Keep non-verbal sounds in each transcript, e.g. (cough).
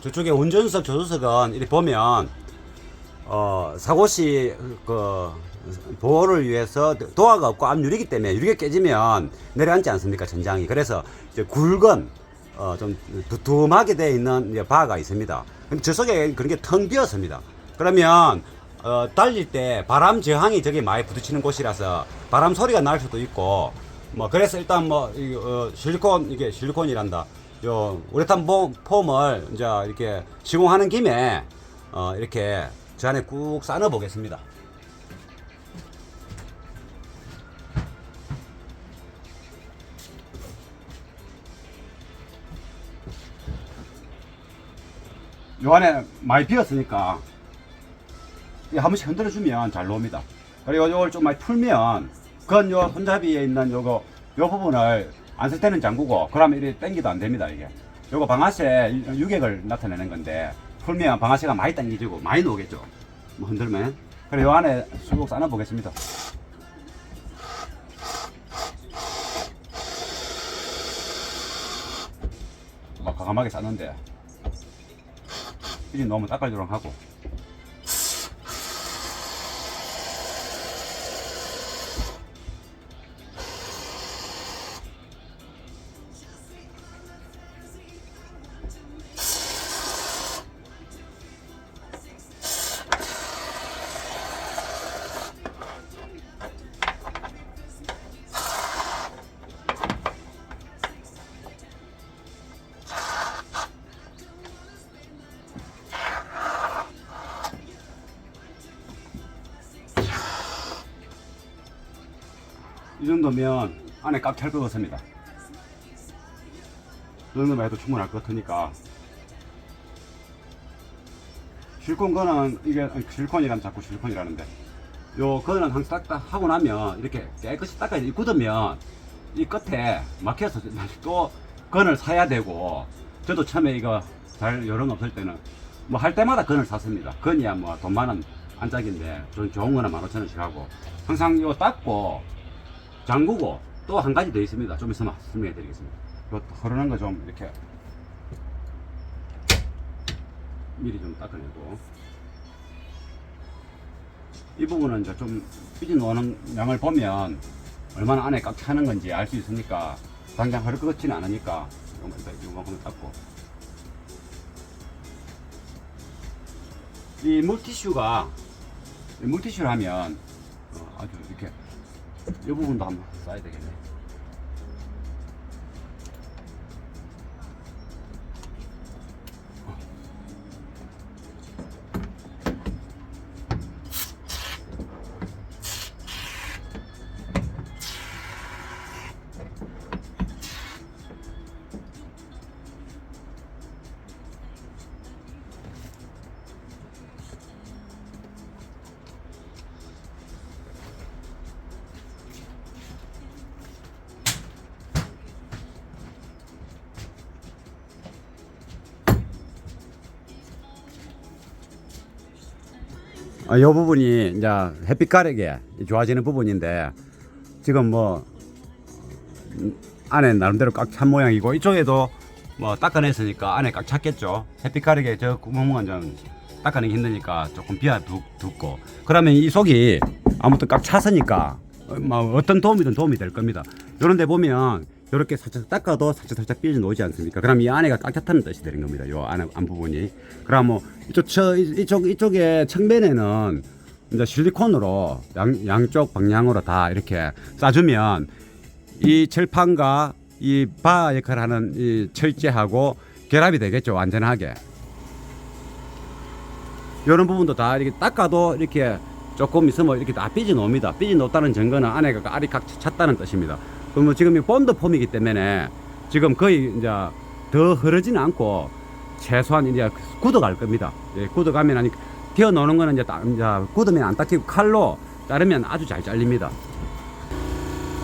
저쪽에 운전석 조수석은 이렇게 보면 어 사고시 그 보호를 위해서 도화가 없고 앞유리기 때문에 유리가 깨지면 내려앉지 않습니까 천장이 그래서 이제 굵은 어 좀 두툼하게 되어 있는 바가 있습니다. 근데 저 속에 그런 게 텅 비었습니다. 그러면 어 달릴 때 바람 저항이 저게 많이 부딪히는 곳이라서 바람 소리가 날 수도 있고 뭐 그래서 일단 뭐 이, 어, 실리콘 이게 실리콘이란다. 요 우레탄 폼- 폼을 이제 이렇게 시공하는 김에 어 이렇게 저 안에 꾹 싸넣어 보겠습니다. 요 안에 많이 비었으니까 한 번씩 흔들어 주면 잘 나옵니다. 그리고 요걸 좀 많이 풀면 그건 요 손잡이에 있는 요거 요 부분을 안 쓸 때는 잠그고 그러면 이렇게 당기도 안 됩니다 이게. 요거 방아쇠 유격을 나타내는 건데 풀면 방아쇠가 많이 당기지고 많이 나오겠죠. 뭐 흔들면. 그래 요 안에 쑥 싸놔 보겠습니다. 막 과감하게 싸는데 이제 너무 따깔조렁하고 이 정도면 안에 꽉 찰 것 같습니다. 이 정도만 해도 충분할 것 같으니까. 실콘 거는 이게 실콘이란 자꾸 실콘이라는데 요 거는 항상 딱, 딱 하고 나면 이렇게 깨끗이 닦아 이 굳으면 이 끝에 막혀서 (laughs) 또 건을 사야 되고 저도 처음에 이거 잘 요령 없을 때는 뭐 할 때마다 건을 샀습니다. 건이야 뭐돈 많은 안짝인데 좀 좋은 거는 15,000원씩 하고 항상 이거 닦고 잠그고 또 한 가지 더 있습니다. 좀 있으면 설명해 드리겠습니다. 이거 흐르는 거 좀 이렇게 미리 좀 닦아내고 이 부분은 이제 좀 삐져나오는 양을 보면 얼마나 안에 꽉 차는 건지 알 수 있으니까 당장 흐를 것 같지는 않으니까 일단 요만큼 닦고 이 물티슈가 이 물티슈를 하면 어, 아주 이렇게 이 부분도 한번 써야 되겠네. 이 부분이 이제 햇빛 가르게 좋아지는 부분인데 지금 뭐 음, 안에 나름대로 꽉 찬 모양이고 이쪽에도 뭐 닦아냈으니까 안에 꽉 찼겠죠. 햇빛 가르게 저 구멍은 좀 닦아내기 힘드니까 조금 두, 두고 그러면 이 속이 아무튼 꽉 찼으니까 어, 뭐 어떤 도움이든 도움이 될 겁니다. 이런 데 보면 이렇게 살짝 닦아도 살짝 살짝 삐져 나오지 않습니까? 그럼 이 안에가 꽉 찼다는 뜻이 되는 겁니다. 요 안에 안 부분이. 그럼 뭐 이쪽 저 이쪽 이쪽에 측면에는 이제 실리콘으로 양, 양쪽 방향으로 다 이렇게 싸주면 이 철판과 이 바 역할을 하는 이 철제하고 결합이 되겠죠 완전하게 이런 부분도 다 이렇게 닦아도 이렇게 조금 있으면 이렇게 다 삐져 나옵니다 삐져 나왔다는 증거는 안에가 알이 각 찼다는 뜻입니다 그러면 지금 이 본드 폼이기 때문에 지금 거의 이제 더 흐르지는 않고 최소한 이제 굳어갈 겁니다. 예, 굳어가면 아니 튀어나오는 거는 이제, 딱 이제 굳으면 안 닦이고 칼로 자르면 아주 잘 잘립니다.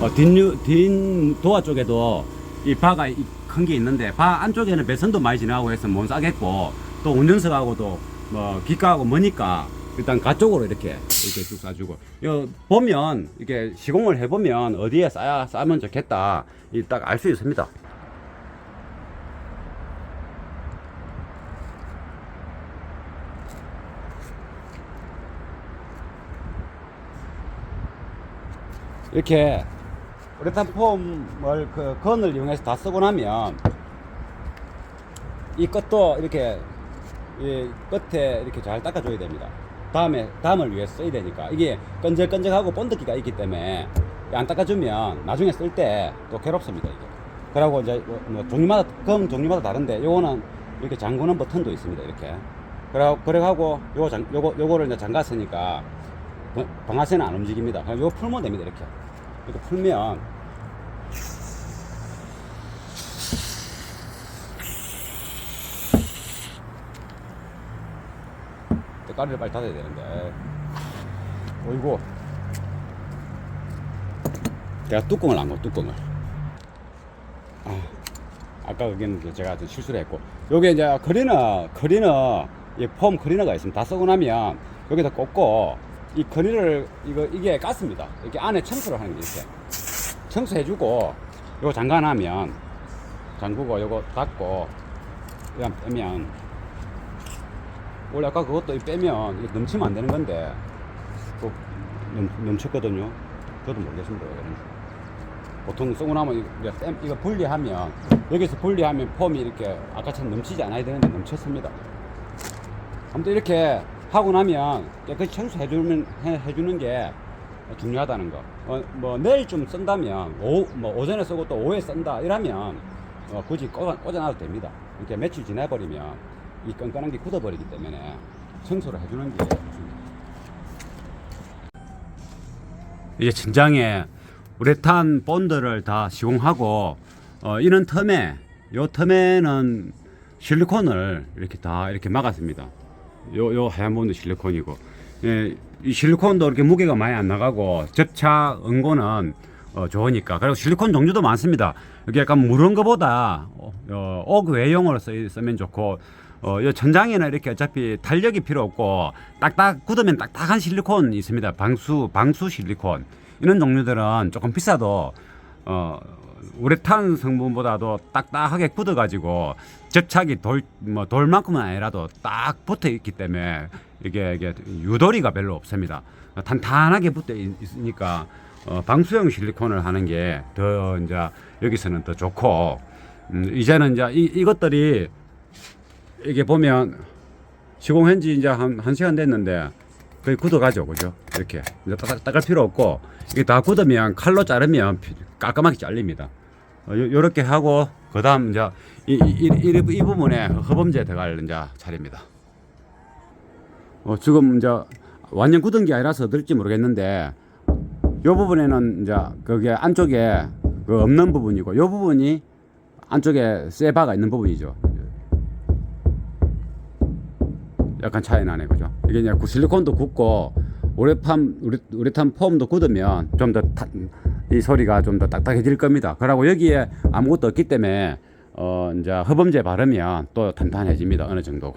어, 뒷, 뒷 도화 쪽에도 이 바가 큰 게 있는데 바 안쪽에는 배선도 많이 지나가고 해서 못 싸겠고 또 운전석하고도 뭐 기가하고 머니까 일단 가쪽으로 이렇게 이렇게 쭉 싸주고. 요 보면 이렇게 시공을 해보면 어디에 싸야 싸면 좋겠다. 딱 알 수 있습니다. 이렇게 우레탄 폼을 그 건을 이용해서 다 쓰고 나면 이 끝도 이렇게 이 끝에 이렇게 잘 닦아줘야 됩니다. 다음에 다음을 위해 서 써야 되니까 이게 끈적끈적하고 본드기가 있기 때문에 안 닦아주면 나중에 쓸 때 또 괴롭습니다 이게. 그리고 이제 뭐- 뭐 종류마다 검 종류마다 다른데 요거는 이렇게 잠그는 버튼도 있습니다 이렇게. 그래 그래가고 요거 장 요거 요거를 이제 잠갔으니까 방- 방아쇠는 안 움직입니다. 그냥 요거 풀면 됩니다 이렇게. 이렇게 풀면 까리를 빨리 닫아야 되는데. 어이구. 제가 뚜껑을 안 거, 뚜껑을. 아, 아까 여기는 제가 좀 실수를 했고. 여기 이제 크리너, 크리너, 이폼 크리너가 있습니다. 다 쓰고 나면 여기다 꽂고, 이 크리너를, 이거, 이게 가스입니다. 이렇게 안에 청소를 하는 게 이렇게. 청소해주고, 요거 잠가놔면, 잠그고, 요거 닫고, 그냥 빼면, 원래 아까 그것도 빼면 넘치면 안 되는 건데 또 넘, 넘쳤거든요. 저도 모르겠습니다. 보통 쓰고 나면 이거, 이거 분리하면 여기서 분리하면 폼이 이렇게 아까처럼 넘치지 않아야 되는데 넘쳤습니다. 아무튼 이렇게 하고 나면 깨끗이 청소해주면 해, 해주는 게 중요하다는 거. 어, 뭐 내일쯤 쓴다면 오, 뭐 오전에 쓰고 또 오후에 쓴다 이러면 어, 굳이 꽂아, 꽂아놔도 됩니다. 이렇게 며칠 지나버리면 이 끈끈한 게 굳어버리기 때문에 청소를 해주는 게. 이제 진장에 우레탄 본드를 다 시공하고 어, 이런 텀에 요 텀에는 실리콘을 이렇게 다 이렇게 막았습니다. 요, 요 하얀 부분도 실리콘이고 예, 이 실리콘도 이렇게 무게가 많이 안 나가고 접착 응고는 어, 좋으니까 그리고 실리콘 종류도 많습니다. 여기 약간 무른 거보다 어, 어, 옥 외형으로 쓰, 쓰면 좋고 어, 이 천장에는 이렇게 어차피 탄력이 필요 없고 딱딱 굳으면 딱딱한 실리콘 있습니다. 방수 방수 실리콘 이런 종류들은 조금 비싸도 어, 우레탄 성분보다도 딱딱하게 굳어가지고 접착이 돌 뭐 돌만큼은 아니라도 딱 붙어 있기 때문에 이게 이게 유도리가 별로 없습니다. 탄탄하게 붙어 있- 있으니까 어, 방수형 실리콘을 하는 게 더 이제 여기서는 더 좋고 음, 이제는 이제 이, 이것들이 이게 보면 시공한 지 이제 한, 한 시간 됐는데 거의 굳어가죠. 그죠? 이렇게. 이제 딱, 닦을 필요 없고 이게 다 굳으면 칼로 자르면 피- 깔끔하게 잘립니다. 어, 요, 요렇게 하고 그 다음 이제 이, 이, 이, 이, 이 부분에 허범제 들어갈 이제 차례입니다. 어, 지금 이제 완전 굳은 게 아니라서 들지 모르겠는데 요 부분에는 이제 그게 안쪽에 그 없는 부분이고 요 부분이 안쪽에 쇠바가 있는 부분이죠. 약간 차이 나네 그죠? 이게 이제 구- 실리콘도 굳고 우레탄 우레, 우레탄 폼도 굳으면 좀 더 이 소리가 좀 더 딱딱해질 겁니다. 그러고 여기에 아무것도 없기 때문에 어 이제 허범제 바르면 또 탄탄해집니다 어느 정도